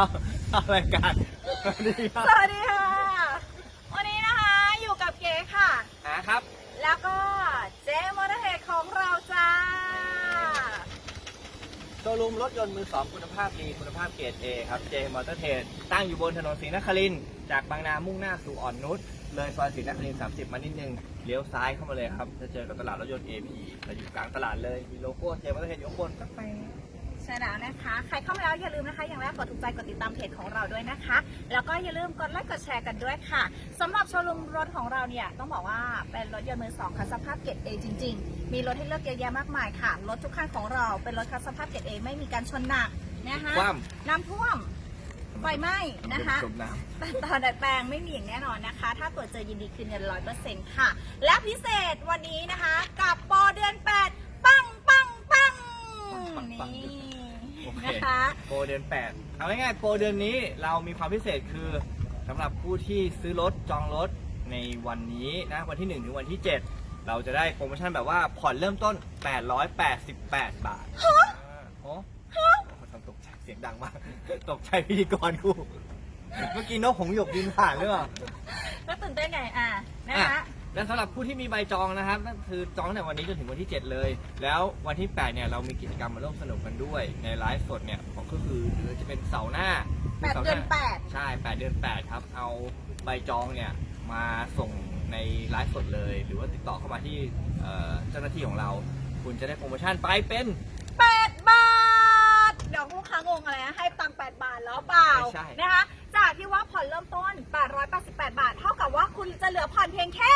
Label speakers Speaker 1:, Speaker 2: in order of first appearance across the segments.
Speaker 1: เข้าเข้ารายการสวัสดีครับ
Speaker 2: สวัสดีค่ะ วันนี้นะคะอยู่กับเก๋ค่ะ
Speaker 1: หาครับ
Speaker 2: แล้วก็เจมอเตอร์เทคของเราจ้า
Speaker 1: โชว์รูมรถยนต์มือสองคุณภาพดีคุณภาพเกรด A ครับเจมอเตอร์เทรดตั้งอยู่บนถนนศรีนครินทร์จากบางนามุ่งหน้าสู่อ่อนนุชเลยซอยศรีนครินทร์30 มานิดนึงเลี้ยวซ้ายเข้ามาเลยครับ จะเจอกับตลาดรถยนต์ AP เราอยู่กลางตลาดเลยมีโลโก้เจมอเตอร์เทรดอยู่ข้างบนก็ไป
Speaker 2: ใช่แล้วนะคะ ใครเข้ามาแล้วอย่าลืมนะคะ อย่างแรกกดถูกใจกดติดตามเพจของเราด้วยนะคะ แล้วก็อย่าลืมกดไลค์กดแชร์กันด้วยค่ะสำหรับโชว์รูมรถของเราเนี่ยต้องบอกว่าเป็นรถยนต์มือสองคันสภาพเกรด A จริง ๆ มีรถให้เลือกเยอะแยะมากมายค่ะ รถทุกคันของเราเป็นรถคันสภาพเกรด A ไม่มีการชนหนักนะคะ
Speaker 1: คว่
Speaker 2: น้ำท่วม ไฟไหม้ำนะคะ
Speaker 1: จมน้
Speaker 2: แต่ตอนดัดแปลงไม่มีอย่างแน่นอนนะคะ ถ้าตรวจเจอยินดีคืนเงินร้อยเปอร์เซ็นต์ค่ะ และพิเศษวันนี้นะคะ กับปอเดือน8ปังปังปัง นี่
Speaker 1: โอเค
Speaker 2: นะคะ
Speaker 1: โปรเดือน 8 เอาง่ายๆโปรเดือนนี้เรามีความพิเศษคือสำหรับผู้ที่ซื้อรถจองรถในวันนี้นะวันที่ 1 ถึงวันที่ 7 เราจะได้โปรโมชั่นแบบว่าผ่อนเริ่มต้น 888 บาทอ่าโอ้ทำตกใจเสียงดังมาก ตกใจพิธีกรกูเมื่อกี้นกหงส์หยกบินผ่านหรือเปล่า
Speaker 2: ก็ตื่นเต้นไงอะนะ
Speaker 1: อะ
Speaker 2: คะ
Speaker 1: และสำหรับผู้ที่มีใบจองนะครับนั่นคือจองตั้งแต่วันนี้จนถึงวันที่ 7 เลย แล้ววันที่ 8 เนี่ย เรามีกิจกรรมมาร่วมสนุกกันด้วยในไลฟ์สดเนี่ยก็คือหรือจะเป็นเสาร์หน้า
Speaker 2: แปด
Speaker 1: สาร์ห
Speaker 2: เดือนแปด
Speaker 1: ใช่ 8 เดือน 8 ครับ เอาใบจองเนี่ยมาส่งในไลฟ์สดเลย หรือว่าติดต่อเข้ามาที่เอ่อเจ้าหน้าที่ของเรา คุณจะได้โปรโมชั่นไปเป็น
Speaker 2: แปดบาท เดี๋ยวลูกค้างงอะไรนะให้ตังค์แปดบาทแล้วเปล่า
Speaker 1: ไม่ใช่
Speaker 2: นะคะจากที่ว่าผ่อนเริ่มต้น 888 บาท เท่ากับว่าคุณจะเหลือผ่อนเพียงแค่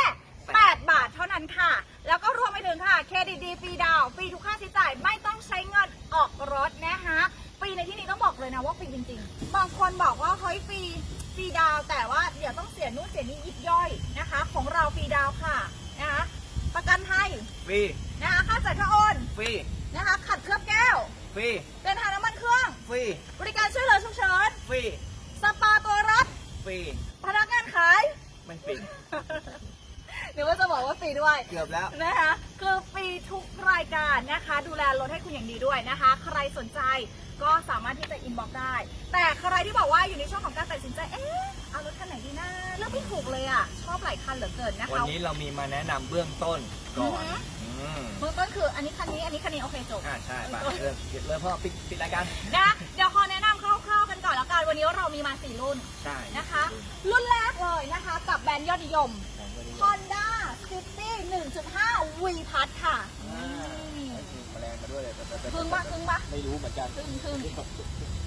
Speaker 2: 8 บาทเท่านั้นค่ะ แล้วก็รวมไปถึงค่ะเครดิตดีฟรีดาวน์ฟรีทุกค่าใช้จ่ายไม่ต้องใช้เงินออกรถนะคะฟรีในที่นี้ต้องบอกเลยนะว่าฟรีจริงๆ บางคนบอกว่าเฮ้ยฟรีฟรีดาวน์แต่ว่าเดี๋ยวต้องเสียนู่นเสียนี่ยิบย่อยนะคะ ของเราฟรีดาวน์ค่ะนะคะประกันให้
Speaker 1: ฟรี
Speaker 2: นะคะค่าจ่ายค่าโอน
Speaker 1: ฟรี
Speaker 2: นะคะขัดเคลือบแก้ว
Speaker 1: ฟรี
Speaker 2: เดินทางน้ำมันเครื่อง
Speaker 1: ฟรี
Speaker 2: บริการช่วยเหลือฉุกเฉิน
Speaker 1: ฟรี
Speaker 2: สปาตัวรับ
Speaker 1: ฟรี
Speaker 2: พนักงานขาย
Speaker 1: ไม่ฟรี
Speaker 2: หรือว่าจะบอกว่าฟรีด้วย
Speaker 1: เกือบแล้ว
Speaker 2: นะคะคือฟรีทุกรายการนะคะ ดูแลรถให้คุณอย่างดีด้วยนะคะ ใครสนใจก็สามารถที่จะอินบ็อกซ์ได้ แต่ใครที่บอกว่าอยู่ในช่วงของการตัดสินใจ เอ๊ะ เอารถคันไหนดีนะเลือกไม่ถูกเลยอะ ชอบหลายคันเหลือเกินนะคะ
Speaker 1: วันนี้เรามีมาแนะนำเบื้องต้นก่อน
Speaker 2: อือฮึ
Speaker 1: อืม
Speaker 2: เบื้องต้นคืออันนี้คันนี้ อันนี้คันนี้โอเคจบ
Speaker 1: อ่าใช่ไปเริ่มเริ่มเพราะว่าปิดปิดรายการ
Speaker 2: นะเดี๋ยวขอแนะนำคร่าวๆกันก่อนแล้วกัน วันนี้เรามีมาสี่รุ่น
Speaker 1: ใช่
Speaker 2: นะคะ รุ่นแรกเลยนะคะ กับแบรนด์ยอดนิยม Honda City 1.5 V พัทค่ะ
Speaker 1: อ่า
Speaker 2: นี่
Speaker 1: แมลงมาด้วยเลยแต่แต่แต่
Speaker 2: ครึ่งปะครึ่งปะ
Speaker 1: ไม่รู้เหมือนกัน
Speaker 2: ครึ่งครึ่ง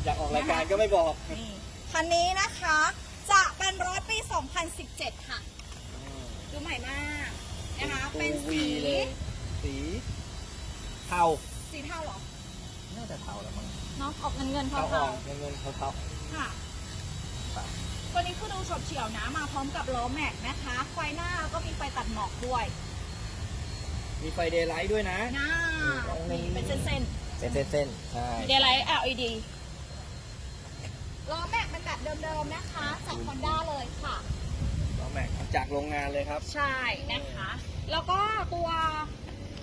Speaker 1: อยากออกรายการก็ไม่บอก
Speaker 2: นี่คันนี้นะคะ จะเป็นรถปี 2017 ค่ะ ดูใหม่มากนะคะ เป็นสี
Speaker 1: เลยสีเทา
Speaker 2: สีเทาเหรอ
Speaker 1: น่าจะเทาแล้วมั้ง
Speaker 2: เนาะออกเงินเงินๆ
Speaker 1: เทา
Speaker 2: เทา
Speaker 1: อ่อนเงินเงินเทาเทา
Speaker 2: ๆค่ะ
Speaker 1: ไป
Speaker 2: ตัวนี้คือดูฉบเฉียวนะมาพร้อมกับล้อแม็กนะคะ ไฟหน้าก็มีไฟตัดหมอกด้วย
Speaker 1: มีไฟเดย์ไลท์ด้วยนะ
Speaker 2: หน้านี่เป็นเส้น
Speaker 1: เป็นเส้นๆใช่
Speaker 2: ๆเดลไลท์ LED ล้อแม็กเป็นแบบเดิมๆนะคะจาก Honda เลยค่ะ
Speaker 1: ล้อแม็กจากโรงงานเลยครับ
Speaker 2: ใช่นะคะ แล้วก็ตัว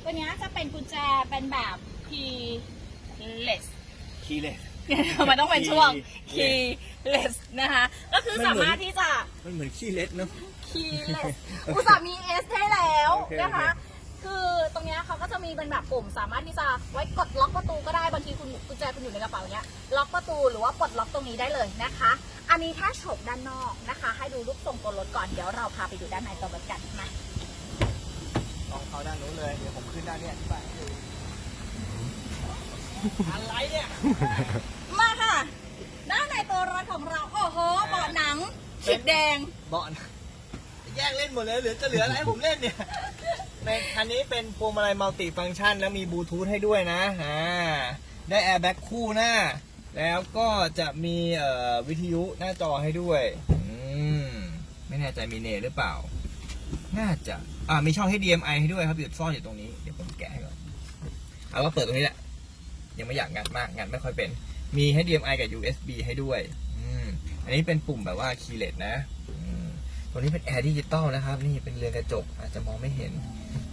Speaker 2: ตัวเนี้ยจะเป็นกุญแจเป็นแบบ keyless
Speaker 1: คีย์เลย
Speaker 2: มันต้องเป็นช่วง
Speaker 1: Key
Speaker 2: keyless นะคะ ก็คือ
Speaker 1: มันเหมือน
Speaker 2: สามารถที่จะ
Speaker 1: มันเหมือนขี้เล็ดเนาะ
Speaker 2: keyless อุตส่าห์มี S ให้แล้ว
Speaker 1: โอเค
Speaker 2: นะคะ
Speaker 1: โอเค
Speaker 2: คือตรงเนี้ยเขาก็จะมีเป็นแบบปุ่ม สามารถที่จะไว้กดล็อกประตูก็ได้บางทีคุณกุญแจคุณอยู่ในกระเป๋าเนี้ยล็อกประตูหรือว่าปลดล็อกตรงนี้ได้เลยนะคะ อันนี้ถ้าโฉบด้านนอกนะคะ ให้ดูรูปทรงตัวรถก่อนเดี๋ยวเราพาไปดูด้านในตัวรถกันมา
Speaker 1: ลองเขาด้านนู้นเลยเดี๋ยวผมขึ้นด้านเนี้ยไปให้ดู อะไรเนี่ย
Speaker 2: มาค่ะด้านในตัวรถของเรา โอ้โหเบาะหนังขีดแดง
Speaker 1: เบาะแยกเล่นหมดเลยเหลือจะเหลืออะไรให้ผมเล่นเนี่ยเป็นคันนี้เป็นพวงมาลัยมัลติฟังก์ชันแล้วมีบลูทูธให้ด้วยนะอ่าได้แอร์แบ็กคู่หน้า แล้วก็จะมีวิทยุหน้าจอให้ด้วย อืม ไม่แน่ใจมีเนหรือเปล่า น่าจะ อ่า มีช่อง HDMI ให้ด้วยครับ อยู่ซ่อนอยู่ตรงนี้ เดี๋ยวผมแกะให้ก่อน เอาว่าเปิดตรงนี้แหละ ยังไม่อยากงัดมากงัดไม่ค่อยเป็น มี HDMI กับ USB ให้ด้วยอืมอันนี้เป็นปุ่มแบบว่าคีย์เลสนะอืมตัวนี้เป็นแอร์ดิจิตอลนะครับ นี่เป็นเรือนกระจก อาจจะมองไม่เห็น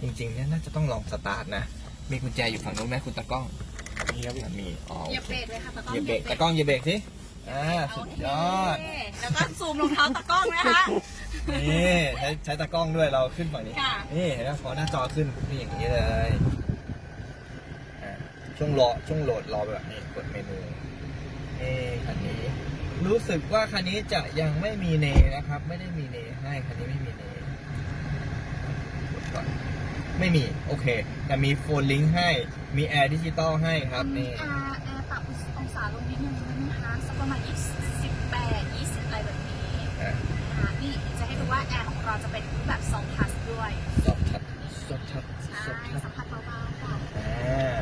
Speaker 1: จริงๆเนี่ยน่าจะต้องลองสตาร์ทนะ มีกุญแจอยู่ฝั่งนู้นไหมคุณตากล้องนี่ครับมีอ๋อ
Speaker 2: เหยียบ
Speaker 1: โอเค
Speaker 2: เบรกเลยค่ะตะกล้อง
Speaker 1: เหยียบเบรกตากล้องเหยียบเบรกสิอ่าสุดยอด
Speaker 2: โเคแล้วก็ซูมรองเท้าตะกล้องนะคะ
Speaker 1: นี่ใช้ใช้ตากล้องด้วยเราขึ้นฝั่งนี้
Speaker 2: ค่ะ
Speaker 1: นี่เห็นไหมพอหน้าจอขึ้นนี่อย่างนี้เลยอะ ช่วงรอช่วงโหลดรอแบบนี้กดเมนูนี่คันนี้ รู้สึกว่าคันนี้จะยังไม่มีเนนะครับ ไม่ได้มีเนให้คันนี้ไม่มีเนกดก่อนไม่มี โอเค แต่มีโฟนลิงก์ให้มีแอร์ดิจิตอลให้ครับนี่
Speaker 2: แอร์แอร์ปรับองศาลงนิดนึงนะคะสักประมาณ28 20อะไรแบบนี้
Speaker 1: อะ
Speaker 2: อ่านี่จะให้ดูว่าแอร์ของเราจะเป็นรูปแบบทรงพลัสด้วย
Speaker 1: ซอฟทัชซอฟทัช
Speaker 2: ใช่
Speaker 1: ซอฟทัช
Speaker 2: สัมผัสเบาๆค่ะ
Speaker 1: อ่า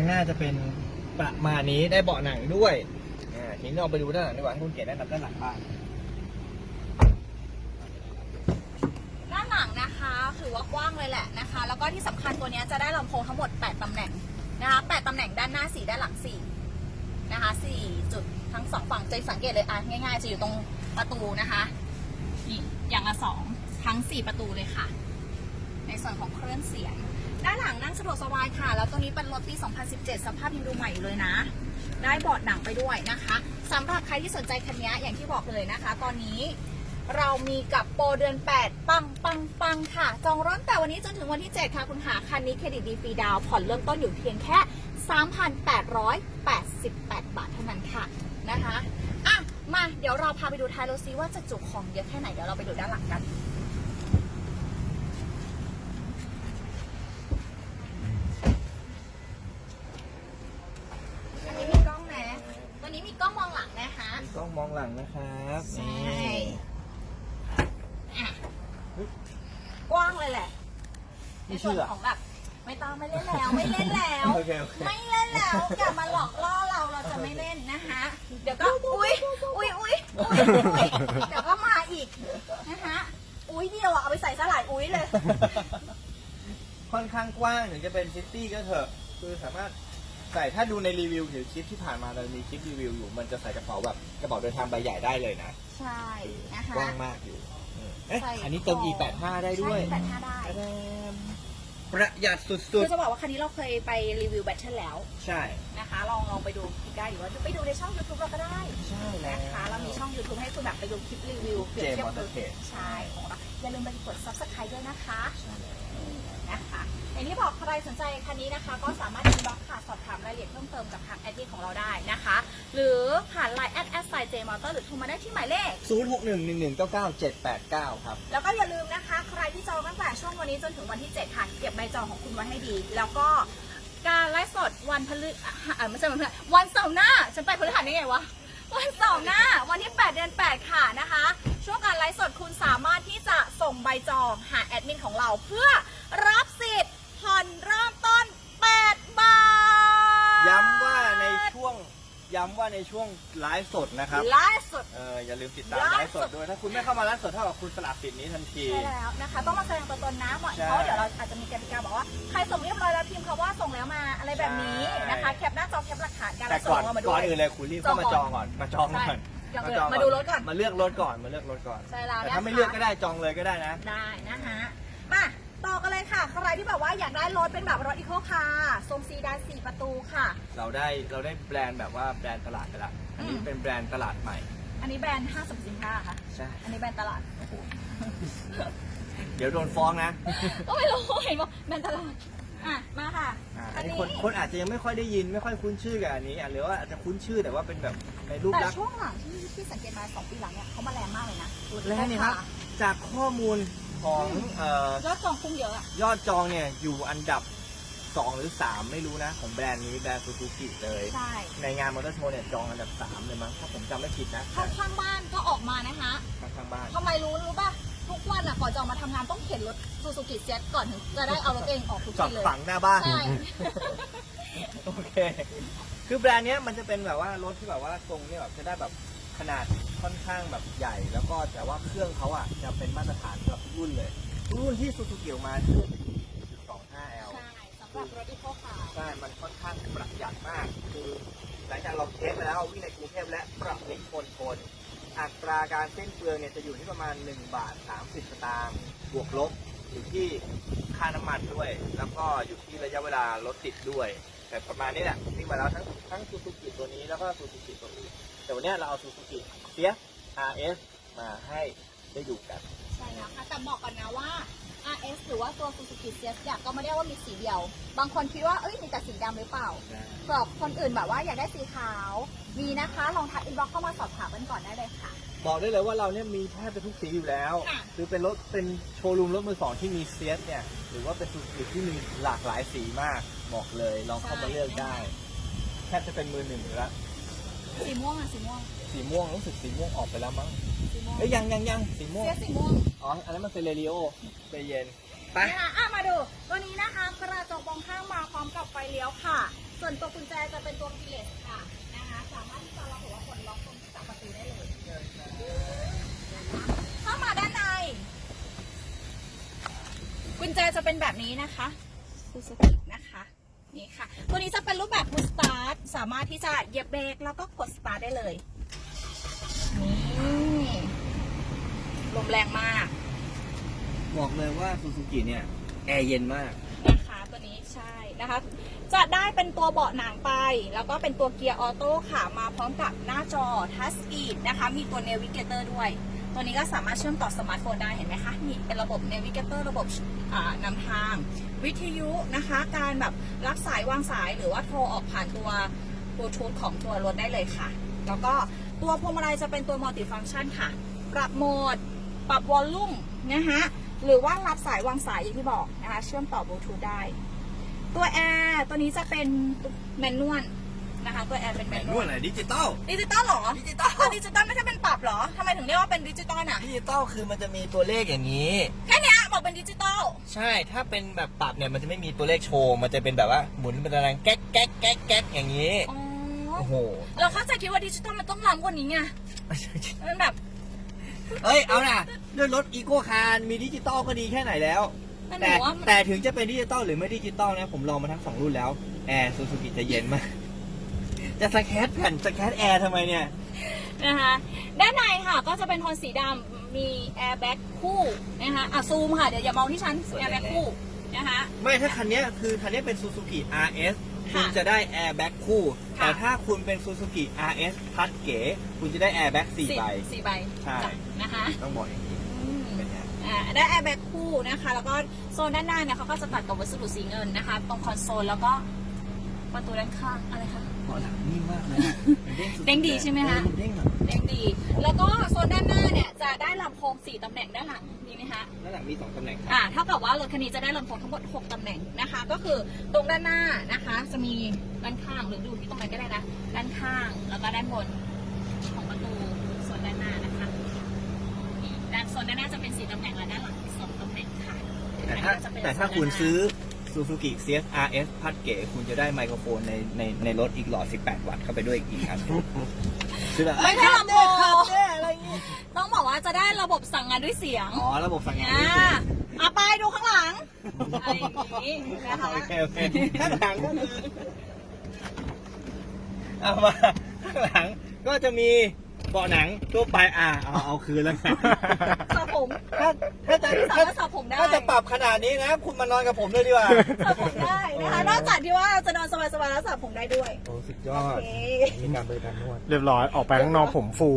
Speaker 1: ข้างหน้าจะเป็นประมาณนี้ได้เบาะหนังด้วยอ่าทีนี้เราไปดูด้านหลังดีกว่าให้คุณเก๋แนะนำด้านหลังบ้าง
Speaker 2: ด้านหลังนะคะถือว่ากว้างเลยแหละนะคะ แล้วก็ที่สำคัญตัวเนี้ยจะได้ลำโพงทั้งหมด 8ตำแหน่งนะคะ8ตำแหน่งด้านหน้า 4 ด้านหลัง 4 นะคะ 4 จุดทั้งสองฝั่งจะสังเกตเลยอะง่ายๆ จะอยู่ตรงประตูนะคะนี่อย่างละสองทั้ง 4 ประตูเลยค่ะ ในส่วนของเครื่องเสียง ด้านหลังนั่งสะดวกสบายค่ะ แล้วตัวนี้เป็นรถปี 2017 สภาพยังดูใหม่อยู่เลยนะ ได้เบาะหนังไปด้วยนะคะสำหรับใครที่สนใจคันนี้อย่างที่บอกเลยนะคะ ตอนนี้เรามีกับโปรเดือน 8 ปังปังปังค่ะ จองรถแต่วันนี้จนถึงวันที่ 7 ค่ะคุณหาคันนี้เครดิตดีฟรีดาวผ่อนเริ่มต้นอยู่เพียงแค่ 3,888 บาทเท่านั้นค่ะนะคะอะ มาเดี๋ยวเราพาไปดูท้ายรถซิว่าจะจุของเยอะแค่ไหนเดี๋ยวเราไปดูด้านหลังกันนี้มีกล้องนะวันนี้มีกล้องมองหลังนะคะ
Speaker 1: มีกล้องมองหลังนะครับ
Speaker 2: ใช่
Speaker 1: นี่
Speaker 2: อะ กว้างเลยแหละใน
Speaker 1: ไม่
Speaker 2: ส่วน
Speaker 1: เชื่อ
Speaker 2: ของแบบไม่ต้องไม่เล่นแล้วไม่เล่นแล้ว
Speaker 1: โอเคโอเค
Speaker 2: ไม่เล่นแล้วอย่ามาหลอกล่อเราเราจะไม่เล่นนะคะเดี๋ยวก็อุ้ยอุ้ยอุ้ยอุ้ยอุ้ยเดี๋ยวก็มาอีกนะคะอุ้ยเดียวอะเอาไปใส่สลายอุ้ยเลย
Speaker 1: ค่อนข้างกว้างถึงจะเป็นซิตี้ก็เถอะ คือสามารถใส่ถ้าดูในรีวิวหรือคลิปที่ผ่านมาเรามีคลิปรีวิวอยู่ มันจะใส่กระเป๋าแบบกระเป๋าเดินทางใบใหญ่ได้เลยนะ
Speaker 2: ใช่นะคะ
Speaker 1: กว้างมากอยู่อืม เอ๊ะ
Speaker 2: ใส่
Speaker 1: อันนี้เติม E85 ได้ด้วย
Speaker 2: ใช่แปดห้าได้
Speaker 1: ประหยัดสุด
Speaker 2: คือจะบอกว่าคันนี้เราเคยไปรีวิวแบตเทิลแล้ว
Speaker 1: ๆ ใช่
Speaker 2: นะคะ ลองลองไปดูคลิปได้หรือว่าไปดูในช่อง YouTube เราก็ได้
Speaker 1: ใช่แล้ว
Speaker 2: นะคะ เรามีช่อง YouTube ให้คุณแบบไปดูคลิปรีวิวเปรียบเทียบ
Speaker 1: J Motorcade
Speaker 2: ใช่ของเราอย่าลืมไปกด subscribe ด้วยนะคะ นะคะอย่างที่บอกใครสนใจคันนี้นะคะ ก็สามารถอินบ็อกซ์ค่ะสอบถามรายละเอียดเพิ่มเติมกับทางแอดมินของเราได้นะคะ หรือผ่านไลน์แอดแอดไซเจมอเตอร์หรือโทรมาได้ที่หมายเลข
Speaker 1: 0611199789 ครับ
Speaker 2: แล้วก็อย่าลืมนะคะ ใครที่จองตั้งแต่ช่วงวันนี้จนถึงวันที่ 7 ค่ะ เก็บใบจองของคุณไว้ให้ดี แล้วก็การไลฟ์สดวันพฤหัสอ่าไม่ใช่วันพฤหัสวันเสาร์หน้าฉันไปพฤหัสได้ไงวะ วันเสาร์หน้า วันที่ 8 เดือน 8 ค่ะนะคะ ช่วงการไลฟ์สดคุณสามารถที่จะส่งใบจองหาแอดมินของเราเพื่อรับสิทธิ์ผ่อนเริ่มต้น 8 บาท
Speaker 1: ย้ำว่าในช่วง ย้ำว่าในช่วงไลฟ์สดนะครับ
Speaker 2: ไลฟ์สด
Speaker 1: เอออย่าลืมติดตาม
Speaker 2: ไล
Speaker 1: ไล
Speaker 2: ฟ์
Speaker 1: ฟ์
Speaker 2: ส
Speaker 1: ส
Speaker 2: ด
Speaker 1: ดด้วย ถ้าคุณไม่เข้ามาไลฟ์สดเท่ากับคุณสละสิทธิ์นี้ทันที
Speaker 2: ใช่แล้วนะคะ ต้องมาแสดงตัวตนนะเพราะ
Speaker 1: ใช่
Speaker 2: เพราะเดี๋ยวเราอาจจะมีกติกาบอกว่า ใครส่งเรียบร้อยแล้วพิมพ์คำว่าส่งแล้วมาอะไรแบบนี้
Speaker 1: ใช่
Speaker 2: นะคะแคปหน้าจอแคปหลักฐานการ
Speaker 1: แต่
Speaker 2: ส่
Speaker 1: ก่องน
Speaker 2: เรามาด้
Speaker 1: ก่อ
Speaker 2: วนย
Speaker 1: อื่นเลยคุณรีบเข้ามา
Speaker 2: จ
Speaker 1: จ
Speaker 2: อ
Speaker 1: องง
Speaker 2: ก่
Speaker 1: ก่
Speaker 2: อ
Speaker 1: อนนมาจองก่อน
Speaker 2: ใช่ก่อนอื่น
Speaker 1: จอง
Speaker 2: มาดูรถก่อน
Speaker 1: มาเลือกรถก่อนมาเลือกรถก่อน
Speaker 2: ใช่แล้ว
Speaker 1: แต่
Speaker 2: นะคะ
Speaker 1: ถ้าไม่เลือกก็ได้จองเลยก็ได้นะ
Speaker 2: ได้นะคะมา ต่อกันเลยค่ะ ใครที่แบบว่าอยากได้รถเป็นแบบรถอีโคคาร์ทรงซีดานสี่ประตูค่ะ
Speaker 1: เราได้เราได้แบรนด์แบบว่าแบรนด์ตลาดไปละอันนี้
Speaker 2: อืม
Speaker 1: เป็นแบรนด์ตลาดใหม่
Speaker 2: อันนี้แบรนด์ห้างสรรพสินค้าค่ะ
Speaker 1: ใช่
Speaker 2: อันนี้แบรนด์ตลาด
Speaker 1: โอ้โห เดี๋ยวโดนฟ้องนะ
Speaker 2: ก็ไม่รู้เห็นว่าแบรนด์ตลาด อะ มาค่ะ
Speaker 1: อ่าอั
Speaker 2: อั
Speaker 1: น
Speaker 2: น
Speaker 1: นี้
Speaker 2: นี้
Speaker 1: คนคนอาจจะยังไม่ค่อยได้ยินไม่ค่อยคุ้นชื่อกับอันนี้อะหรือว่าอาจจะคุ้นชื่อแต่ว่าเป็นแบบในรูป
Speaker 2: แต่
Speaker 1: ลักษณ์
Speaker 2: ช่วงหลังที่ที่สังเกตมาสองปีหลังเนี่ยเขามาแรงมากเลยนะ
Speaker 1: แล้วนี่ครับ จากข้อมูล ของเอ่อย
Speaker 2: อดจองพุ่งเยอะอะ
Speaker 1: ยอดจองเนี่ยอยู่อันดับ 2 หรือ 3 ไม่รู้นะ ของแบรนด์นี้แบรนด์ซูซูกิเลย
Speaker 2: ใช่
Speaker 1: ในงานมอเตอร์โชว์เนี่ยจองอันดับ 3 เลยมั้งถ้าผมจำไม่ผิดนะ
Speaker 2: ข้างข้างบ้านก็ออกมานะคะ
Speaker 1: ข้างข้างบ้าน
Speaker 2: ทำไมรู้รู้ป่ะทุกวันอะก่อนจะออกมาทำงานต้องเข็นรถซูซูกิเซ็ตก่อนถึงจะได้เอารถตัวเองออกทุก
Speaker 1: จอ
Speaker 2: ที
Speaker 1: ด
Speaker 2: เลย
Speaker 1: ฝังหน้าบ้าน
Speaker 2: ใช่
Speaker 1: โอเค คือแบรนด์เนี้ยมันจะเป็นแบบว่ารถที่แบบว่าทรงเนี่ยแบบจะได้แบบขนาด ค่อนข้างแบบใหญ่ แล้วก็แต่ว่าเครื่องเขาอะจะเป็นมาตรฐานสำหรับทุกรุ่นเลยทุกรุ่นที่ซูซูกิออกมาเครื่องเป็น 1.25L
Speaker 2: ใช่สำหรับรถอีโคคาร์
Speaker 1: ใช่มันค่อนข้างประหยัดมาก คือหลังจากเราเทสไปแล้ววิ่งในกรุงเทพและปรับปริมณฑลอัตราการสิ้นเปลืองเนี่ยจะอยู่ที่ประมาณ 1 บาท 30 สตางค์บวกลบอยู่ที่ค่าน้ำมันด้วย แล้วก็อยู่ที่ระยะเวลารถติดด้วย แต่ประมาณนี้แหละวิ่งมาแล้วทั้งทั้งซูซูกิตัวนี้แล้วก็ซูซูกิตัวอื่น แต่วันเนี้ยเราเอาซูซูกิเซีย RS มาให้ได้ดูกัน
Speaker 2: ใช่แล้วค่ะแต่บอกก่อนนะว่า RS หรือว่าตัว Suzuki CS เนี่ยก็ไม่ได้ว่ามีสีเดียว บางคนคิดว่า เอ้ย มีแต่สีดำหรือเปล่าเผื่อคนอื่นแบบว่าอยากได้สีขาว มีนะคะ ลองทักอินบ็อกเข้ามาสอบถามกันก่อนได้เลยค่ะ
Speaker 1: บอกได้เลยว่าเราเนี่ยมีแทบจะทุกสีอยู่แล้ว
Speaker 2: ค่ะ
Speaker 1: คือเป็นรถเป็นโชว์รูมรถมือสองที่มีเซียสเนี่ย หรือว่าเป็นซูซูกิที่มีหลากหลายสีมาก บอกเลย ลองเข้ามาเลือกได้ แทบจะเป็นมือหนึ่งอยู่แล้ว
Speaker 2: สีม่วงอะสีม่วง
Speaker 1: สีม่วงรู้สึกสีม่วงออกไปแล้วมั้ง
Speaker 2: สีม่วง
Speaker 1: เอ้ยยังยังยังสีม่วง
Speaker 2: CS สีม่วง
Speaker 1: อ๋อ อันนั้นมันเป็นเรดิโอใจเย็นไป
Speaker 2: นะคะอะมาดู ตัวนี้นะคะกระจกมองข้างมาพร้อมกับไฟเลี้ยวค่ะ ส่วนตัวกุญแจจะเป็นตัวคีย์เลสค่ะนะคะสามารถที่จะล็อกหรือว่ากดล็อกตรงที่จับประตูได้เลยเข้ามาด้านใน กุญแจจะเป็นแบบนี้นะคะซูซูกินะคะ นี่ค่ะ ตัวนี้จะเป็นรูปแบบพุชสตาร์ทสามารถที่จะเหยียบเบรกแล้วก็กดสตาร์ทได้เลยนี่ลมแรงมาก
Speaker 1: บอกเลยว่าซูซูกิเนี่ยแอร์เย็นมาก
Speaker 2: นะคะตัวนี้ใช่นะคะ จะได้เป็นตัวเบาะหนังไป แล้วก็เป็นตัวเกียร์ออโต้ค่ะมาพร้อมกับหน้าจอทัชสกรีนนะคะ มีตัวเนวิเกเตอร์ด้วย ตัวนี้ก็สามารถเชื่อมต่อสมาร์ทโฟนได้เห็นไหมคะนี่เป็นระบบเนวิเกเตอร์ระบบนำทาง วิทยุนะคะ การแบบรับสายวางสายหรือว่าโทรออกผ่านตัวบลูทูธของตัวรถได้เลยค่ะ แล้วก็ตัวพวงมาลัยจะเป็นตัวมัลติฟังก์ชันค่ะ ปรับโหมด ปรับวอลลุ่มนะคะหรือว่ารับสายวางสายอย่างที่บอกนะคะเชื่อมต่อบลูทูธได้ ตัวแอร์ตัวนี้จะเป็นแมนนวล นะคะตัวแอร์เป็นแมนน
Speaker 1: น
Speaker 2: ว
Speaker 1: ว
Speaker 2: ล
Speaker 1: ดไหนดิจิตอล
Speaker 2: ดิจิตอลเหรอ
Speaker 1: ดิจิตอลา
Speaker 2: วดิจิตอลไม่ใช่เป็นปรับเหรอทำไมถึงเรียกว่าเป็นดิจิตอลอะ
Speaker 1: ดิจิตอลคือมันจะมีตัวเลขอย่างนี้
Speaker 2: แค่เนี้ยบอกเป็นดิจิตอล
Speaker 1: ใช่ถ้าเป็นแบบปรับเนี่ยมันจะไม่มีตัวเลขโชว์มันจะเป็นแบบว่าหมุนเป็นตารางแก๊กแก๊กแก๊กแก๊กอย่างนี้
Speaker 2: อ๋อ
Speaker 1: โอ้โห
Speaker 2: เราเข้าใจคิดว่าดิจิตอลมันต้องล้ำกว่านี้ไงมันแบบ
Speaker 1: เอ้ยเอาน่ะด้วยรถอีโคคารมีดิจิตอลก็ดีแค่ไหนแล้ว
Speaker 2: มันห
Speaker 1: แต่
Speaker 2: นูว่ามัน
Speaker 1: แต่ถึงจะเป็นดิจิตอลหรือไม่ดิจิตอลนะผมลองมาทั้งสองรุ่นแล้วแอร์ซูซูกิจะเย็นมาก จะสแคตแผ่นสแคตแอร์ทำไมเนี่ย
Speaker 2: นะคะด้านในค่ะก็จะเป็นโทนสีดำมีแอร์แบ็กคู่นะคะอะซูมค่ะ เดี๋ยวอย่ามองที่ฉันแอร์แบ็กคู่นะคะ
Speaker 1: ไม่ถ้าคันเนี้ยคือคันเนี้ยเป็นซูซูกิ RS
Speaker 2: ค่ะ
Speaker 1: คุณจะได้แอร์แบ็กคู่
Speaker 2: ค่ะ
Speaker 1: แต่ถ้าคุณเป็นซูซูกิ RS พัดเก๋ คุณจะได้แอร์แบ็กสี่ใบ
Speaker 2: สี่ใบ
Speaker 1: ใช่
Speaker 2: นะคะ
Speaker 1: ต้องบอกอย่างนี้
Speaker 2: อืม
Speaker 1: เป็นไง
Speaker 2: อ่าได้แอร์แบ็กคู่นะคะ แล้วก็โซนด้านหน้าเนี่ยเขาก็จะตัดกับวัสดุสีเงินนะคะ ตรงคอนโซลแล้วก็ประตูด้านข้างอะไรคะ
Speaker 1: เบาะหลังนิ่มมากเลยอะมันเด้งสุๆ
Speaker 2: เด้งดีใช่ไหมคะ
Speaker 1: เออมันเด้งแบบ
Speaker 2: เด้งดี แล้วก็โซนด้านหน้าเนี่ยจะได้ลำโพงสี่ตำแหน่งด้านหลังนี่ไหมคะ
Speaker 1: ด้านหลังมีสองตำแหน่งครับ
Speaker 2: อ่าเท่ากับว่ารถคันนี้จะได้ลำโพงทั้งหมด6ตำแหน่งนะคะ ก็คือตรงด้านหน้านะคะ จะมีด้านข้างหรือดูที่ตรงไหนก็ได้นะด้านข้างแล้วก็ด้านบนของประตูส่วนด้านหน้านะคะนี่ด้านโซนด้านหน้าจะเป็นสีตำแหน่งและด้านหลังสองตำแหน่งค่ะ
Speaker 1: แต่ถ้า
Speaker 2: อันนี้ก็จะเป็น
Speaker 1: แต่ถ้า
Speaker 2: โซนด้านหน้
Speaker 1: คุณซื้อ Suzuki CSRS พัดเก๋คุณจะได้ไมโครโฟนในในในรถอีกหลอด 18 วัตต์เข้าไปด้วยอีกอันคือแบบ
Speaker 2: ไม่ใช่ลำโพง
Speaker 1: ขับแน่อะไรอย่างงี้
Speaker 2: ต้องบอกว่าจะได้ระบบสั่งงานด้วยเสียง
Speaker 1: อ๋อ ระบบสั่งงาน
Speaker 2: อ่า
Speaker 1: นี่สิ
Speaker 2: อะไปดูข้างหลังอะไรอย่างนี้นะคะ
Speaker 1: โอเคโอเคข้างหลังก็คือเอามาข้างหลังก็จะมีเบาะหนังทั่วไปอ่าเอาเอาคืนแล้วกัน
Speaker 2: สระ ผม
Speaker 1: ถ้าถ้าจะ
Speaker 2: สา
Speaker 1: ถ้ามา
Speaker 2: รถสระผมได้
Speaker 1: ถ้าจะปรับขนาดนี้นะ คุณมานอนกับผมเลยดีกว่า
Speaker 2: สระผมได้นะคะนอกจากที่ว่าจะนอนสบายๆแล้วสระผมได้ด้วย
Speaker 1: โอ้สุดยอ
Speaker 2: โอ
Speaker 1: ด
Speaker 2: เค
Speaker 1: มีการบริการนวด
Speaker 3: เรียบร้อยออกไปข้างนอกผมฟู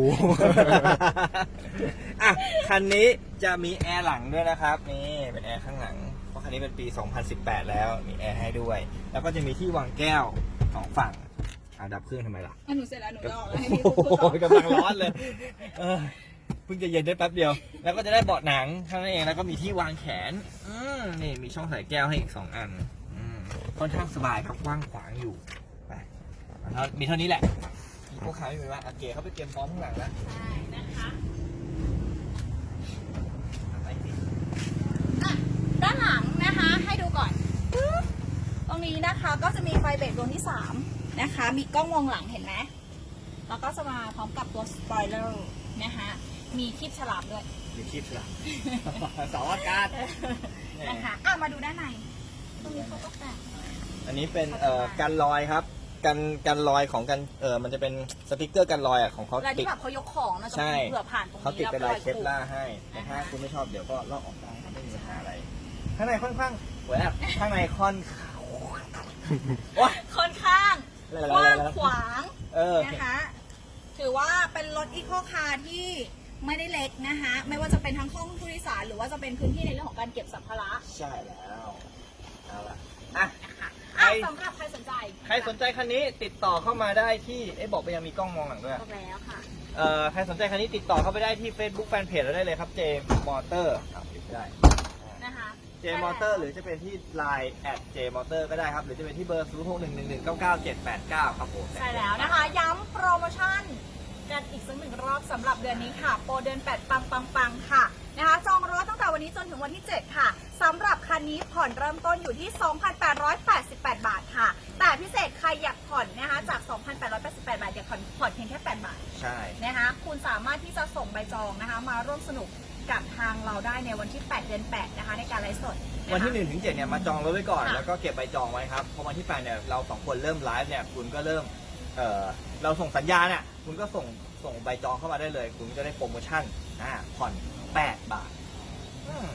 Speaker 1: อะ คันนี้จะมีแอร์หลังด้วยนะครับ นี่เป็นแอร์ข้างหลัง เพราะคันนี้เป็นปี 2018 แล้วมีแอร์ให้ด้วย แล้วก็จะมีที่วางแก้วสองฝั่งเอาดับเครื่องทำไมล่ะ
Speaker 2: อะหนูเสร็จแล้วหนูจะออกแล้วให้
Speaker 1: โอ้
Speaker 2: พี่พูด
Speaker 1: โห
Speaker 2: ต่อกำ
Speaker 1: ลังร้อนเลยเออเพิ่งจะเย็นได้แป๊บเดียว แล้วก็จะได้เบาะหนังเท่านั้นเองแล้วก็มีที่วางแขน อืมนี่มีช่องใส่แก้วให้อีกสองอันอืมค่อนข้างสบายครับกว้างขวางอยู่ไปเอาเท่ามีเท่านี้แหละมีพวกค้าไม่มีว่าโอเคเขาไปเตรียมพร้อมข้างหลังแล้ว
Speaker 2: ใช่นะคะ
Speaker 1: ไปสิ
Speaker 2: อะด้านหลังนะคะให้ดูก่อนปึ๊บตรงนี้นะคะก็จะมีไฟเบรกดวงที่ 3 นะคะ มีกล้องมองหลังเห็นไหมแล้วก็จะมาพร้อมกับตัวสปอยเลอร์นะคะ มีคลิปฉลามด้วย
Speaker 1: มีคลิปสลับเสาอากาศ
Speaker 2: นะคะอะมาดูด้านในตรงนี้เขาก็แต่ง
Speaker 1: อันนี้เป็นเอ่อกันรอยครับกันกันรอยของกันเออมันจะเป็นสติกเกอร์กันรอยอะของเขา
Speaker 2: เวลา
Speaker 1: ติ
Speaker 2: ที่
Speaker 1: ด
Speaker 2: แบบเขายกของนะจะ
Speaker 1: ใช่
Speaker 2: เผื่อผ่านตรงนี้
Speaker 1: เขาติดเป็นลายเคป
Speaker 2: แว
Speaker 1: ล่าให้แต่ถ้า
Speaker 2: นะคะ
Speaker 1: คุณไม่ชอบเดี๋ยวก็ลอกออกได้ไม่มีปัญหาอะไร ข้างในค่อนข้างสวยอะข้างในค่อนว้า
Speaker 2: ค่อนข้าง
Speaker 1: อะไร
Speaker 2: กว้าง
Speaker 1: อะไร
Speaker 2: ขวาง
Speaker 1: เออ
Speaker 2: นะคะถือว่าเป็นรถอีโคคาร์ที่ ไม่ได้เล็กนะคะไม่ว่าจะเป็นทั้งห้องผู้โดยสารหรือว่าจะเป็นพื้นที่ในเรื่องของการเก็บสัมภาระ
Speaker 1: ใช่แล้วเอาละอะ
Speaker 2: นะคะ
Speaker 1: ใคร
Speaker 2: อะสำหรับใครสนใจ
Speaker 1: ใครสนใจคันนี้ติดต่อเข้ามาได้ที่เอ๊ะบอกไปยังมีกล้องมองหลังด้วย
Speaker 2: บอกแล้วค่ะ
Speaker 1: เอ่อใครสนใจคันนี้ติดต่อเข้าไปได้ที่ Facebook Fanpage เราได้เลยครับ เจมอเตอร์ได้
Speaker 2: นะคะ
Speaker 1: เจมอเตอร์หรือจะเป็นที่ Line แอดเจมอเตอร์ก็ได้ครับ หรือจะเป็นที่เบอร์ 0 6 1 1 1 9 9 7 8 9 ครับผม
Speaker 2: ใช่แล้วนะคะ ย้ำโปรโมชั่น กันอีกสักหนึ่งรอบสำหรับเดือนนี้ค่ะ โปรเดือน 8 ปังปังปังค่ะนะคะจองรถตั้งแต่วันนี้จนถึงวันที่ 7 ค่ะสำหรับคันนี้ผ่อนเริ่มต้นอยู่ที่ 2,888 บาทค่ะ แต่พิเศษใครอยากผ่อนนะคะจาก 2,888 บาทอยากผ่อนผ่อนเพียงแค่ 8 บาท
Speaker 1: ใช่
Speaker 2: นะคะคุณสามารถที่จะส่งใบจองนะคะ มาร่วมสนุกกับทางเราได้ในวันที่ 8 เดือน 8 นะคะ ในการไลฟ์สดะคะ
Speaker 1: วันที่1ถึง7เนี่ยมาจองรถไว้ก่อน
Speaker 2: ค่ะ
Speaker 1: แล้วก็เก็บใบจองไว้ครับพอวันที่8เนี่ยเราสองคนเริ่มไลฟ์เนี่ยคุณก็เริ่มเออเราส่งสัญญาณเนี่ย คุณก็ส่งส่งใบจองเข้ามาได้เลย คุณก็ได้โปรโมชั่นอ่าผ่อน 8 บาทอืม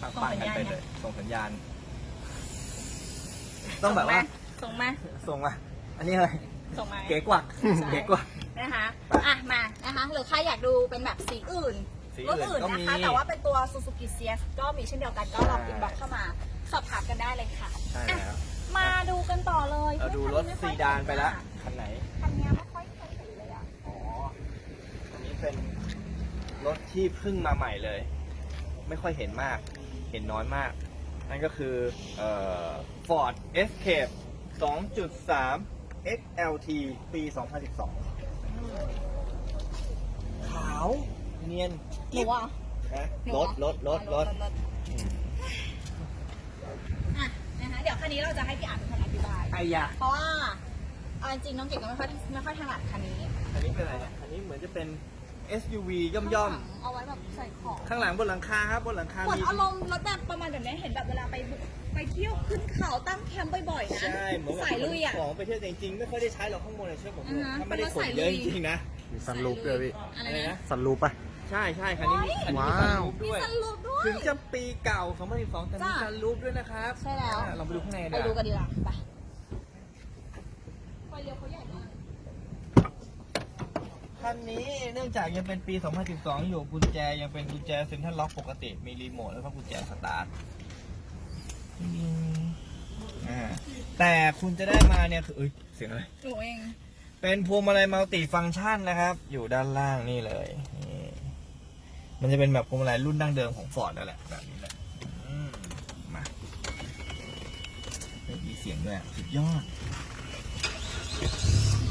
Speaker 1: ปังๆกันไปเลย ส่งสัญญาณ ต้องแบบว่า
Speaker 2: ส่งมา
Speaker 1: ส่งมา อันนี้อะไร
Speaker 2: ส่งมา
Speaker 1: เก๋กว่า
Speaker 2: ใช่
Speaker 1: เก๋กว่า
Speaker 2: นะคะอะมานะคะหรือใครอยากดูเป็นแบบสีอื่น
Speaker 1: สี
Speaker 2: รถ
Speaker 1: อื่น
Speaker 2: อื่น
Speaker 1: ก็
Speaker 2: นะ
Speaker 1: มี
Speaker 2: คะ แต่ว่าเป็นตัว Suzuki CS ก็มีเช่นเดียวกันก็ลอง
Speaker 1: ใช่
Speaker 2: อินบ็อกเข้ามา สอบถามกันได้เลยค่ะ
Speaker 1: ใช่แล้ว
Speaker 2: มาดูกันต่อเลย
Speaker 1: เราดูรถซีดานไปแล้ว คันไหน
Speaker 2: คันนี้ไม่ค่อยเคยเห็นเลยอะ
Speaker 1: อ๋อ อันนี้เป็นรถ ที่เพิ่งมาใหม่เลย ไม่ค่อยเห็นมาก เห็นน้อยมาก นั่นก็คือเอ่อ Ford Escape 2.3 XLT ปี 2012 ขาว เนียน
Speaker 2: หนูอะ
Speaker 1: นะ
Speaker 2: หนู
Speaker 1: ร
Speaker 2: อะ
Speaker 1: ถรถรถรถ
Speaker 2: อะนะคะเดี๋ยวคันนี้เราจะให้พี่อ่านเป็นคนอธิบาย
Speaker 1: ไอ้ยะ
Speaker 2: เพราะว่าเอาจริงๆน้องเก่งก็ไม่ค่อยไม่ค่อยถนัดคันนี้
Speaker 1: อันนี้เป็นอะไรเนี่ยอันนี้เหมือนจะเป็น SUV ย่อมย่อม
Speaker 2: เอาไว้แบบใส่ของ
Speaker 1: ๆข้างหลังบนหลังคาครับบนหลังคา
Speaker 2: เหมือน
Speaker 1: มี
Speaker 2: อารมณ์รถแบบประมาณแบบนี้เห็นแบบเวลาไปบุกไปเที่ยวขึ้นเขาตั้งแคมป์บ่อยๆนะ
Speaker 1: ใช่เหมือนแบบ
Speaker 2: สายลุยอะ
Speaker 1: ของไปเที่ยวแต่จริงๆไม่ค่อยได้ใช้หรอกข้างบนเลยเชื่อผม
Speaker 2: อือฮะ
Speaker 1: ถ้าไม่ได้
Speaker 2: เป็นรถ
Speaker 1: ขน
Speaker 2: สาย
Speaker 1: เยอะ
Speaker 2: ลุ
Speaker 1: จ
Speaker 2: ย
Speaker 1: ริงๆนะ
Speaker 3: มีซันรูปด้วยพี่
Speaker 2: อะไร
Speaker 1: อะไร
Speaker 2: นะ
Speaker 1: นะ
Speaker 3: ซันรูปปะ
Speaker 1: ใช่ใช่คันนี้มีคันนี้มี
Speaker 3: ว้าว
Speaker 1: ซันรูป
Speaker 2: มี
Speaker 1: ด้วย
Speaker 2: ซันรูปด้วย
Speaker 1: ถึงจะปีเก่า2012แต่มี
Speaker 2: จ้ะ
Speaker 1: ซันรูปด้วยนะครับ
Speaker 2: ใช่แล้ว
Speaker 1: อะเราไปดูข้างใน
Speaker 2: ไป
Speaker 1: ดี
Speaker 2: ดู
Speaker 1: ก
Speaker 2: กั
Speaker 1: ว่าน
Speaker 2: ดีกว่าไปไฟเลี้ยวเขาใหญ่มาก
Speaker 1: คันนี้เนื่องจากยังเป็นปี 2012 อยู่กุญแจยังเป็นกุญแจเซ็นทรัลล็อกปกติ มีรีโมทแล้วก็กุญแจสตาร์ทอืมอ่าแต่คุณจะได้มาเนี่ยคือเอ้ยเสียงอะไร
Speaker 2: หนูเอง
Speaker 1: เป็นพวงมาลัยมัลติฟังก์ชันนะครับ อยู่ด้านล่างนี่เลยนี่มันจะเป็นแบบพวงมาลัยรุ่นดั้งเดิมของฟอร์ดนั่นแหละแบบนี้แหละอืมมาไม่มีเสียงด้วยอะสุดยอด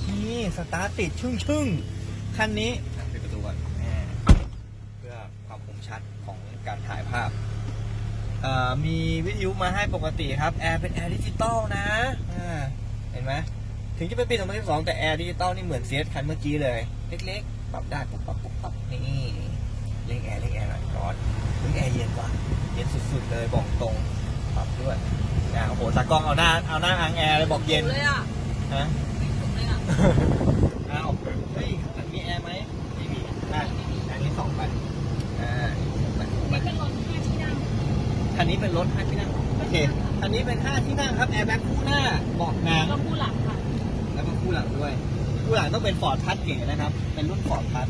Speaker 1: นี่ สตาร์ทติดชึ่งชึ่งๆ คันนี้อะปิดประตูก่อนแหม่เพื่อความคมชัดของการถ่ายภาพเอ่อมีวิทยุมาให้ปกติครับ แอร์เป็นแอร์ดิจิตอลนะอ่าเห็นไหมถึงจะเป็นปี 2012 แต่แอร์ดิจิตอลนี่เหมือนเซียสคันเมื่อกี้เลย เล็กๆ ปรับได้ปุ๊บปั๊บปุ๊บปั๊บนี่เล่งแอร์เล่งแอร์หน่อยร้อนเล่งแอร์เย็นว่ะเย็นสุดๆเลยบอกตรงปรับด้วยนะโอ้โหตากล้องเอาหน้าเอาหน้าอังแอร์เลยบอกเย็น
Speaker 2: เลยอะ
Speaker 1: ฮะ
Speaker 2: ไม่ถูกเลยอะ
Speaker 1: เอาเฮ้ยมันมีแอร์ไหมไม่มีได้อันนี้สองพันอ่าสองพัน
Speaker 2: นี่เป็นรถห้าที่นั่ง
Speaker 1: คันนี้เป็นรถห้าที่นั่งโอเคคันนี้เป็นห้าที่นั่งครับแอร์แบ็คคู่หน้าเบาะหนัง
Speaker 2: แล้วคู่หลังค่ะ
Speaker 1: แล้วก็คู่หลังด้วย คู่หลังต้องเป็นฟอร์ดพัดเก๋นะครับ เป็นรุ่นฟอร์ดพัด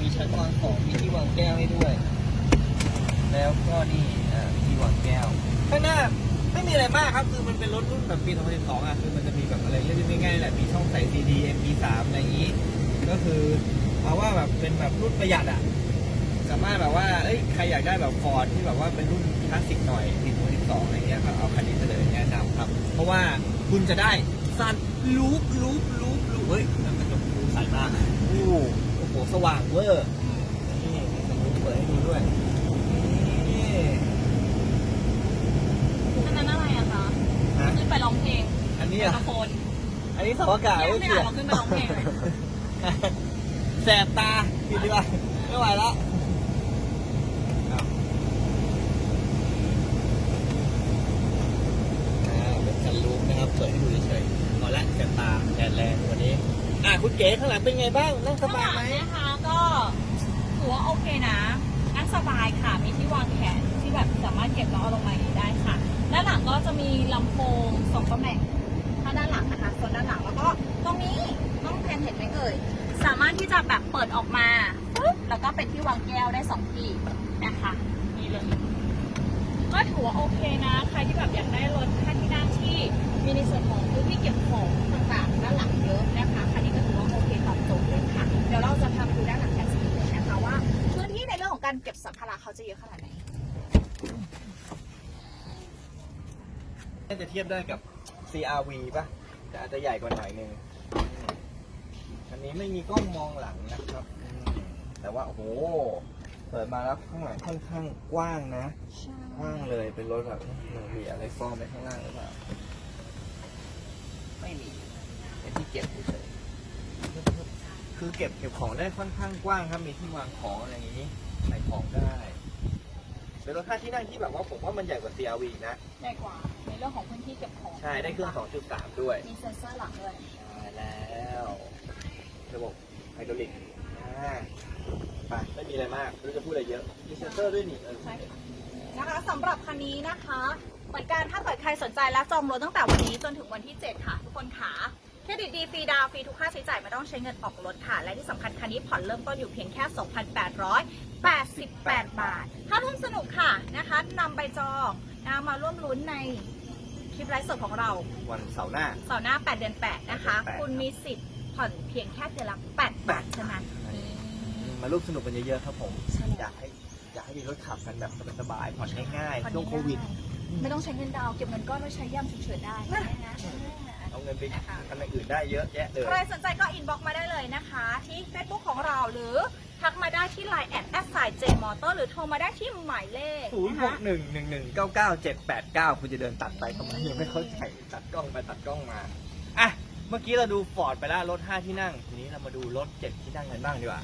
Speaker 1: มีชั้นวางของมีที่วางแก้วให้ด้วย แล้วก็นี่อ่ามีที่วางแก้วข้างหน้าไม่มีอะไรมากครับ คือมันเป็นรถรุ่นแบบปี 2012 อะ คือมันจะมีแบบอะไรเล่นๆง่ายๆแหละ มีช่องใส่ CD MP3 อะไรอย่างนี้ ก็คือเอาว่าแบบเป็นแบบรุ่นประหยัดอะ สามารถแบบว่า เอ้ย ใครอยากได้แบบฟอร์ดที่แบบว่าเป็นรุ่นค ลาสสิกหน่อยปี2012อะไรเงี้ยก็เอาคันนี้ไปเลยแนะนำครับ เพราะว่าคุณจะได้ซันลูปลูปลูปลูปเฮ้ยนั่นมันจะดูใสมากโอ้โอ้โหสว่างเวอร์นี่มีสมุดเปิดให้ดูด้วยนี่
Speaker 2: อันนั้นอะไรอะคะ
Speaker 1: ฮะ
Speaker 2: ขึ้นไปร้องเพลง
Speaker 1: อันนี้อะ
Speaker 2: ครโฟน
Speaker 1: อันนี้เสาอากาศ
Speaker 2: เนี่ย
Speaker 1: ไม่
Speaker 2: ไม่
Speaker 1: เกี่ย
Speaker 2: เราขึ้นไปร้องเพลงเลย
Speaker 1: แสบตาปิดดีกว่าไม่ไหวแล้วอ้าวอ่าเป็นกันลูกนะครับ เปิดให้ดูเฉยๆพอละแสบตาแดดแรงวันนี้ อะคุณเก๋ข้างหลังเป็นไงบ้าง นั่งส
Speaker 2: ข้าง
Speaker 1: บาย
Speaker 2: หลัง
Speaker 1: ไหม
Speaker 2: นะคะก็ถือว่าโอเคนะนั่งสบายค่ะ มีที่วางแขนที่แบบสามารถเก็บแล้วเอาลงมาอย่างนี้ได้ค่ะ ด้านหลังก็จะมีลำโพงสองตำแหน่งด้านหลังนะคะโซนด้านหลังแล้วก็ตรงนี้ต้องแพนเห็นไหมเอ่ยสามารถที่จะแบบเปิดออกมาปุ๊บแล้วก็เป็นที่วางแก้วได้สองที่นะคะนี่เลยก็ถือว่าโอเคนะ ใครที่แบบอยากได้รถค่าที่นั่งที่มีในส่วนของพื้นที่เก็บของต่างๆด้านหลังเยอะนะคะ ดี๋ยวเราจะทำดูด้านหลังกันสักนิดนึงนะคะว่าพื้นที่ในเรื่องของการเก็บสัมภาระเขาจะเยอะขนาดไหน
Speaker 1: น่าจะเทียบได้กับ CRV ป่ะแต่อาจจะใหญ่กว่าหน่อยนึงอืมอันนี้ไม่มีกล้องมองหลังนะครับอืมแต่ว่าโอ้โห เปิดมาแล้วข้างหลังค่อนข้างกว้างนะกว้างเลยเป็นรถแบบมันมีอะไรซ่อนไปข้างล่างหรือเปล่า ไม่มีเป็นที่เก็บเฉยๆ คือเก็บเก็บของได้ค่อนข้างกว้างครับ มีที่วางของอะไรอย่างนี้ใส่ของได้เป็นรถค่าที่นั่งที่แบบว่าผมว่ามันใหญ่กว่า CRV นะ
Speaker 2: ใหญ่กว่าในเรื่องของพื้นที่เก็บของ
Speaker 1: ใช่ได้เครื่อง 2.3 ด้วย
Speaker 2: มีเซ็นเซอร์หลังด้วย
Speaker 1: ใช่แล้วระบบไฮดรอลิกอ่าไปไม่มีอะไรมากไม่รู้จะพูดอะไรเยอะ มีเซนเซอร์ด้วยนี่เออ
Speaker 2: ใช่ค่ะนะคะสำหรับคันนี้นะคะเหมือนกันถ้าเกิดใครสนใจและจองรถตั้งแต่วันนี้จนถึงวันที่ 7 ค่ะ ทุกคนขาเค รดิตดีฟรีดาวน์ฟรีทุกค่าใช้จ่ายไม่ต้องใช้เงินออกรถค่ะ และที่สำคัญคันนี้ผ่อนเริ่มต้นอยู่เพียงแค่ 2,888 บาท ถ้าร่วมสนุกค่ะนะคะนำใบจองนะมาร่วมลุ้นในคลิปไลฟ์สดของเรา
Speaker 1: วันเสาร์หน้า
Speaker 2: เสาร์หน้า 8 เดือน 8 นะคะ
Speaker 1: 8ครับ
Speaker 2: คุณมีสิทธิ์ผ่อนเพียงแค่เดือนละ 8 บาทเท่านั้น
Speaker 1: มาร่วมสนุกกันเยอะๆครับผม
Speaker 2: ใช่
Speaker 1: อยากให้อยากให้มีรถขับกันแบบสบายๆผ่อนง่าย
Speaker 2: ผ่อน
Speaker 1: ๆช่วงโควิด
Speaker 2: ไม่ต้องใช้เงินดาวน์เก็บเงินก้อนไว้ใช้ย่ำฉุกเฉินได้นะ
Speaker 1: เอาเงินไปทำอะไรอื่นได้เยอะแยะเลย
Speaker 2: ใครสนใจก็อินบ็อกมาได้เลยนะคะ ที่ Facebook ของเราหรือทักมาได้ที่ Line แอดแอดไซเจมอเตอร์หรือโทรมาได้ที่หมายเลข
Speaker 1: ศูนย์
Speaker 2: นะ
Speaker 1: หก
Speaker 2: คะ
Speaker 1: หนึ่งหนึ่งหนึ่งเก้าเก้าเจ็ดแปดเก้าคุณจะเดินตัดไปทำไมยังไม่เข้าใจตัดกล้องไปตัดกล้องมาอะเมื่อกี้เราดูฟอร์ดไปแล้วรถ 5 ที่นั่ง ทีนี้เรามาดูรถ 7 ที่นั่งกันบ้างดีกว่า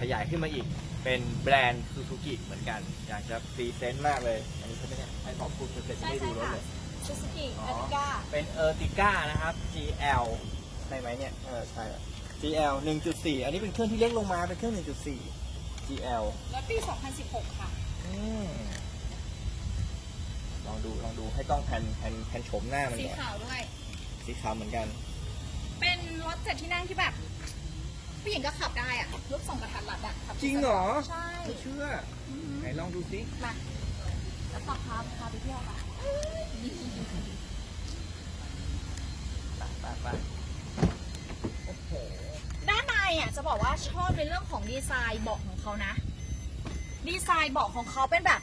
Speaker 1: ขยายขึ้นมาอีกเป็นแบรนด์ซูซูกิเหมือนกัน อยากจะพรีเซนต์มากเลย อันนี้ใช่ไหมเนี่ยให้ขอบคุณเสร็จจะ
Speaker 2: ใช่
Speaker 1: ได้ดู
Speaker 2: ใช่
Speaker 1: รถ
Speaker 2: ค่ะ
Speaker 1: เลย
Speaker 2: ซูซูกิ
Speaker 1: อ๋อ
Speaker 2: อาติก้า
Speaker 1: เป็นเออร์ติก้านะครับ GL ใช่ไหมเนี่ย เออ ใช่ GL 1.4 อันนี้เป็นเครื่องที่เล็กลงมา เป็นเครื่อง 1.4 GL
Speaker 2: แล้วปี 2016 ค่ะ
Speaker 1: อืมลองดู ลองดู ให้กล้องแผ่นแผ่นแผ่นโฉมหน้ามัน
Speaker 2: สี
Speaker 1: ก่อน
Speaker 2: ขาวด้วย
Speaker 1: สีขาวเหมือนกัน
Speaker 2: เป็นรถเจ็ดที่นั่งที่แบบ ผู้หญิงก็ขับได้อะรูปทรงกระทัดรัดอะขับ
Speaker 1: จริงเหรอ
Speaker 2: ใช่
Speaker 1: ไม่เชื่อ
Speaker 2: อือ
Speaker 1: ไหน
Speaker 2: หือ
Speaker 1: ลองดูสิ
Speaker 2: มาแล้วพาพาพาไปเที่ยวค่ะ
Speaker 1: ไปไปไปโอ้โห
Speaker 2: ด้านในอะจะบอกว่าชอบในเรื่องของดีไซน์เบาะของเขานะ ดีไซน์เบาะของเขาเป็นแบบ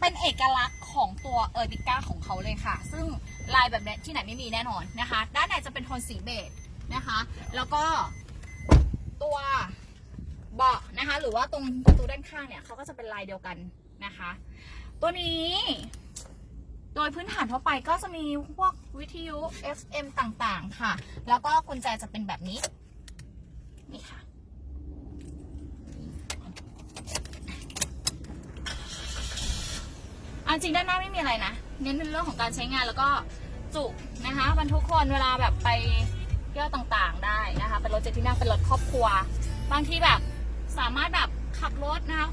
Speaker 2: เป็นเอกลักษณ์ของตัวเออร์ติก้าของเขาเลยค่ะ ซึ่งลายแบบนี้ที่ไหนไม่มีแน่นอนนะคะ ด้านในจะเป็นโทนสีเบจนะคะ แล้วก็ตัวเบาะนะคะ หรือว่าตรงประตูด้านข้างเนี่ยเขาก็จะเป็นลายเดียวกันนะคะ ตัวนี้ โดยพื้นฐานทั่วไปก็จะมีพวกวิทยุ FM ต่างๆ ค่ะ แล้วก็กุญแจจะเป็นแบบนี้ นี่ค่ะ อันจริงด้านหน้าไม่มีอะไรนะ เน้นในเรื่องของการใช้งานแล้วก็จุนะคะบรรทุกคนเวลาแบบไปเที่ยวต่างๆ ได้นะคะ เป็นรถเจ็ดที่นั่งเป็นรถครอบครัว บางทีแบบสามารถแบบขับรถนะคะ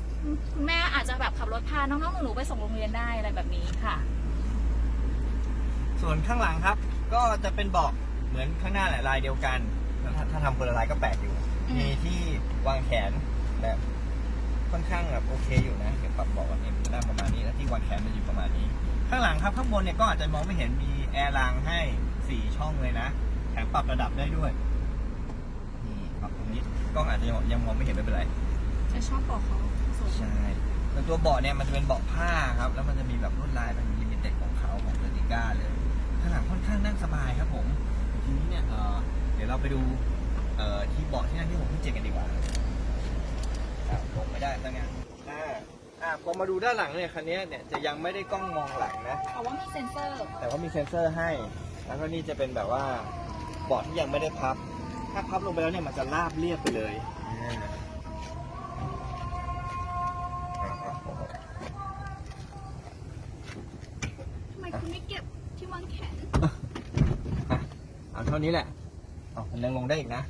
Speaker 2: คุณแม่อาจจะแบบขับรถพาน้องๆหนูๆไปส่งโรงเรียนได้อะไรแบบนี้ค่ะ
Speaker 1: ส่วนข้างหลังครับ ก็จะเป็นเบาะเหมือนข้างหน้าแหละลายเดียวกันแล้วถ้าถ้าทำคนละลายก็แปลกอยู่
Speaker 2: อืม
Speaker 1: มีที่วางแขนแบบค่อนข้างแบบโอเคอยู่นะเดี๋ยวปรับเบาะวันนี้มันจะได้ประมาณนี้แล้วที่วางแขนมันอยู่ประมาณนี้ ข้างหลังครับข้างบนเนี่ยก็อาจจะมองไม่เห็นมีแอร์รางให้สี่ช่องเลยนะแถมปรับระดับได้ด้วยนี่ปรับตรงนี้กล้องอาจจะยังมองไม่เห็นไม่เป็นไร
Speaker 2: จะชอบบอกเขาสวย
Speaker 1: ใช่แต่ตัวเบาะเนี่ยมันจะเป็นเบาะผ้าครับ แล้วมันจะมีแบบลวดลายเป็นลิมิเต็ดของเขาของเ e อร์ติก้าเลย ข้างหลังค่อนข้างนั่งสบายครับผมทีนี้เนี่ยเอ่อเดี๋ยวเราไปดูเอ่อที่เบาะที่นั่งที่ผมที่เจกันดีกว่าครับผมไม่ได้ตั้งงานอ่าอ่าพอมาดูด้านหลังเนี่ยคันนี้เนี่ยจะยังไม่ได้กล้องมองหลังนะ
Speaker 2: แต่ว่ามีเซ็นเซอร์
Speaker 1: แต่ว่ามีเซ็นเซอร์ให้ แล้วก็นี่จะเป็นแบบว่าเบาะที่ยังไม่ได้พับ ถ้าพับลงไปแล้วเนี่ยมันจะราบเรียบไปเลยา
Speaker 2: เท่านี้
Speaker 1: แหละเอามันยังลงได้อีกนะ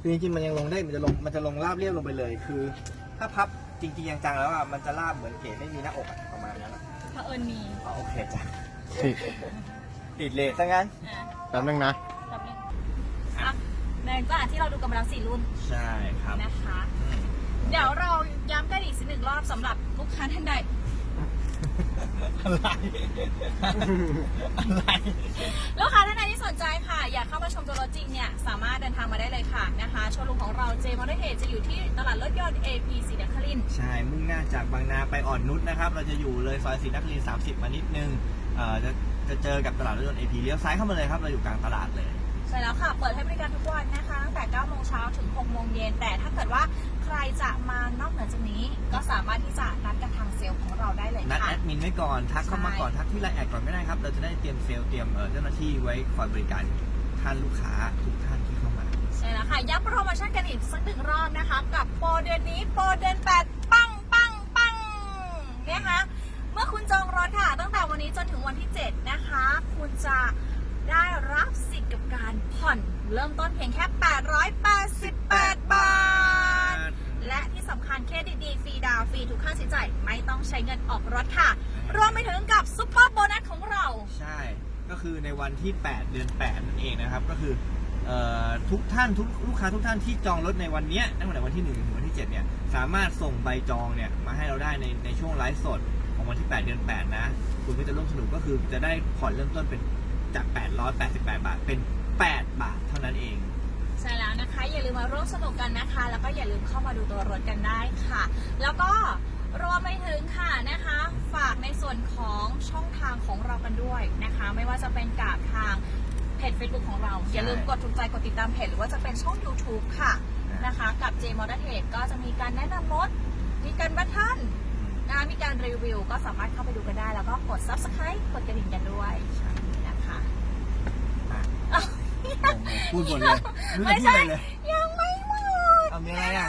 Speaker 1: คือจริงๆมันยังลงได้มันจะลงมันจะลงราบเรียบลงไปเลย คือ ถ้าพับจริงๆจังๆแล้วอะมันจะราบเหมือนเก๋ไม่มีหน้าอกอะประมาณนั้นอะ
Speaker 2: เผอิญมี
Speaker 1: อ๋อโอเคจ้ะ
Speaker 3: ที่
Speaker 1: ติดเลทซะงั้น
Speaker 2: อะ
Speaker 3: แป๊บนึงนะ
Speaker 2: แป๊บนึงอะในจากที่เราดูกันมาแล้วสี่รุ่น
Speaker 1: ใช่ครับ
Speaker 2: นะคะ
Speaker 1: อืม
Speaker 2: เดี๋ยวเราย้ำกันอีกสักหนึ่งรอบสำหรับลูกค้าท่านใด
Speaker 1: อะไรอะไร
Speaker 2: ลูกค้าท่านใดที่สนใจค่ะ อยากเข้ามาชมตัวรถจริงเนี่ยสามารถเดินทางมาได้เลยค่ะนะคะโชว์รูมของเราเจมอเตอร์เฮดจะอยู่ที่ตลาดรถยนต์ AP สีนครินทร์
Speaker 1: ใช่ มุ่งหน้าจากบางนาไปอ่อนนุชนะครับ เราจะอยู่เลยซอยศรีนครินทร์30 มานิดนึงเอ่อจะจะเจอกับตลาดรถยนต์ AP เลี้ยวซ้ายเข้ามาเลยครับ เราอยู่กลางตลาดเลย
Speaker 2: ใช่แล้วค่ะ เปิดให้บริการทุกวันนะคะตั้งแต่9โมงเช้าถึง6โมงเย็นแต่ถ้าเกิดว่า ใครจะมานอกเหนือจากนี้ ก็สามารถที่จะนัดกับทางเซลล์ของเราได้เลย
Speaker 1: นัด
Speaker 2: ค่ะ
Speaker 1: แอดมินไว้ก่อน ทักเข้ามา
Speaker 2: ใช่
Speaker 1: ก่อน ทักที่ไลน์แอดก่อนไม่ได้ครับ เราจะได้เตรียมเซลล์เตรียมเอ่อเจ้าหน้าที่ไว้คอยบริการท่านลูกค้าทุกท่านที่เข้ามา
Speaker 2: ใช่แล้วค่ะ ย้ำโปรโมชั่นกันอีกสักหนึ่งรอบนะคะ กับโปรเดือนนี้ โปรเดือน8 ปังปังปังนะคะเมื่อคุณจองรถค่ะ ตั้งแต่วันนี้จนถึงวันที่ 7 นะคะ คุณจะได้รับสิทธิ์กับการผ่อนเริ่มต้นเพียงแค่ 888 บาท และที่สำคัญเครดิตดีฟรีดาวน์ฟรีทุกค่าใช้จ่ายไม่ต้องใช้เงินออกรถค่ะ รวมไปถึงกับซุปเปอร์โบนัสของเรา
Speaker 1: ใช่ ก็คือในวันที่ 8 เดือน 8 นั่นเองนะครับ ก็คือเอ่อทุกท่านทุกลูกค้าทุกท่านที่จองรถในวันเนี้ยตั้งแต่วันที่1ถึงวันที่7เนี่ยสามารถส่งใบจองเนี่ยมาให้เราได้ในในช่วงไลฟ์สดของวันที่ 8 เดือน 8 นะ คุณก็จะร่วมสนุกก็คือจะได้ผ่อนเริ่มต้นเป็นจาก 888 บาทเป็น 8 บาทเท่านั้นเอง
Speaker 2: ช่แล้วนะคะ อย่าลืมมาร่วมสนุกกันนะคะ แล้วก็อย่าลืมเข้ามาดูตัวรถกันได้ค่ะ แล้วก็รวมไปถึงค่ะนะคะ ฝากในส่วนของช่องทางของเรากันด้วยนะคะ ไม่ว่าจะเป็นกับทางเพจ Facebook ของเรา อย่าลืมกดถูกใจกดติดตามเพจหรือว่าจะเป็นช่อง YouTube ค่ะนะคะ กับ J m o t o r t r a d e ก็จะมีการแนะนำรถมีการบัตทันนะคะมีการรีวิว ก็สามารถเข้าไปดูกันได้ แล้วก็กด Subscribe กดกระดิ่งกันด้วยนะคะ
Speaker 1: อะ พูดหมดเลยไม่
Speaker 2: ไม่
Speaker 1: ได้พูด
Speaker 2: ใช่
Speaker 1: อะไรเลย
Speaker 2: ยังไม่หมด
Speaker 1: เอามีอะไรอะ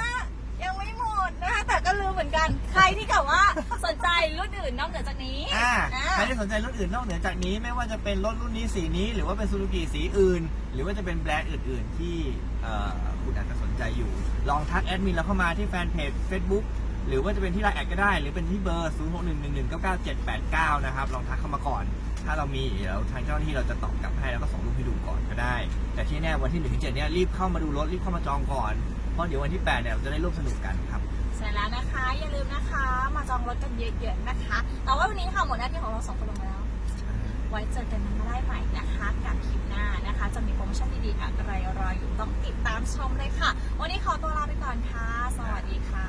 Speaker 2: ยังไม่หมดนะคะแต่ก็ลืมเหมือนกัน ใครที่กับว่าสนใจรุ่นอื่นนอกเหนือจากนี้
Speaker 1: อ่า
Speaker 2: อ่า
Speaker 1: ใครที่สนใจรถอื่นนอกเหนือจากนี้ ไม่ว่าจะเป็นรถรุ่นนี้สีนี้ หรือว่าเป็นซูซูกิสีอื่น หรือว่าจะเป็นแบรนด์อื่น ๆ ที่เอ่อคุณอาจจะสนใจอยู่ ลองทักแอดมินเราเข้ามาที่แฟนเพจ Facebook หรือว่าจะเป็นที่ไลน์แอดก็ได้ หรือเป็นที่เบอร์ 0 6 1 1 1 9 9 7 8 9 นะครับ ลองทักเข้ามาก่อน ถ้าเรามีเดี๋ยวทางเจ้าหน้าที่เราจะตอบกลับให้แล้วก็ส่งรูปให้ดูก่อนก็ได้ แต่ที่แน่วันที่1ถึง7เนี่ยรีบเข้ามาดูรถรีบเข้ามาจองก่อนเพราะเดี๋ยววันที่8เนี่ยเราจะได้ร่วมสนุกกันครับ
Speaker 2: เสร็จแล้วนะคะ อย่าลืมนะคะ มาจองรถกันเยอะๆนะคะแต่ว่าวันนี้ค่ะหมดหน้าที่ของเราสองคนลงแล้ว ไว้เจอกันมาได้ใหม่นะคะกับคลิปหน้านะคะ จะมีโปรโมชั่นดีๆอะไรรออยู่ต้องติดตามชมเลยค่ะ วันนี้ขอตัวลาไปก่อนค่ะ สวัสดีค่ะ